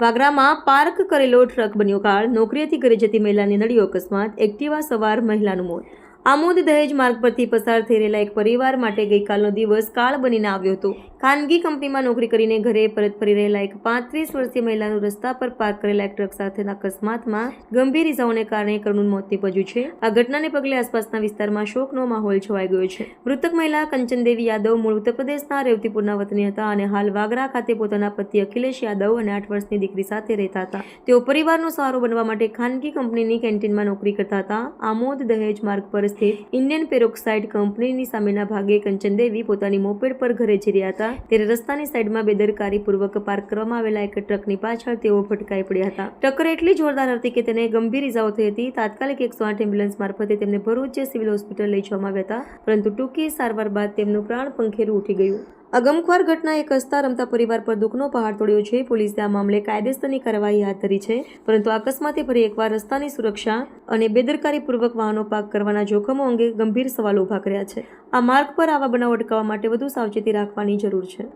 વાગરામાં park કરેલો truck બન્યો કાળ નોકરીએથી ઘરે જતી મહિલાને નડ્યો અકસ્માત. એક્ટિવા સવાર મહિલાનું મોત. આમોદ દહેજ માર્ગ પરથી પસાર થઈ રહેલા એક પરિવાર માટે ગઈકાલનો દિવસ કાળ બનીને આવ્યો હતો. ખાનગી કંપનીમાં નોકરી કરીને ઘરે પરત ફરી રહેલા એક પાંત્રીસ વર્ષીય મહિલાનું રસ્તા પર પાર્ક કરેલા એક ટ્રક સાથેના અકસ્માતમાં ગંભીર ઇજાઓને કારણે કરુણ મોત નીપજ્યું છે. આ ઘટનાને પગલે આસપાસના વિસ્તારમાં શોકનો માહોલ છવાઈ ગયો છે. મૃતક મહિલા કંચનદેવી યાદવ મૂળ ઉત્તરપ્રદેશના રેવતીપુરના વતની હતા અને હાલ વાગરા ખાતે પોતાના પતિ અખિલેશ યાદવ અને આઠ વર્ષની દીકરી સાથે રહેતા હતા. તેઓ પરિવારનો સહારો બનવા માટે ખાનગી કંપનીની કેન્ટીનમાં નોકરી કરતા હતા. આમોદ દહેજ માર્ગ પર સ્થિત ઇન્ડિયન પેરોક્સાઇડ કંપનીની સામેના ભાગે કંચનદેવી પોતાની મોપેડ પર ઘરે જઈ રહ્યા હતા. ત્યારે રસ્તાની સાઈડમાં બેદરકારીપૂર્વક પાર્ક કરવામાં આવેલા એક ટ્રકની પાછળ તેઓ ભટકાઈ પડ્યા હતા. ટક્કર એટલી જોરદાર હતી કે તેને ગંભીર ઇજાઓ થઈ હતી. તાત્કાલિક એકસો આઠ એમ્બ્યુલન્સ મારફતે તેમને ભરૂચ સિવિલ હોસ્પિટલ લઈ જવામાં આવ્યા હતા. પરંતુ ટૂંકી સારવાર બાદ તેમનું પ્રાણ પંખેરું ઉઠી ગયું. આ ગમખ્વાર ઘટના એક હસતા રમતા પરિવાર પર દુઃખનો પહાડ તોડ્યો છે. પોલીસે આ મામલે કાયદેસરની કાર્યવાહી હાથ ધરી છે, પરંતુ અકસ્માતે ફરી એકવાર રસ્તાની સુરક્ષા અને બેદરકારીપૂર્વક વાહનો પાર્ક કરવાના જોખમો અંગે ગંભીર સવાલો ઊભા કર્યા છે. આ માર્ગ પર આવા બનાવ અટકાવવા માટે વધુ સાવચેતી રાખવાની જરૂર છે.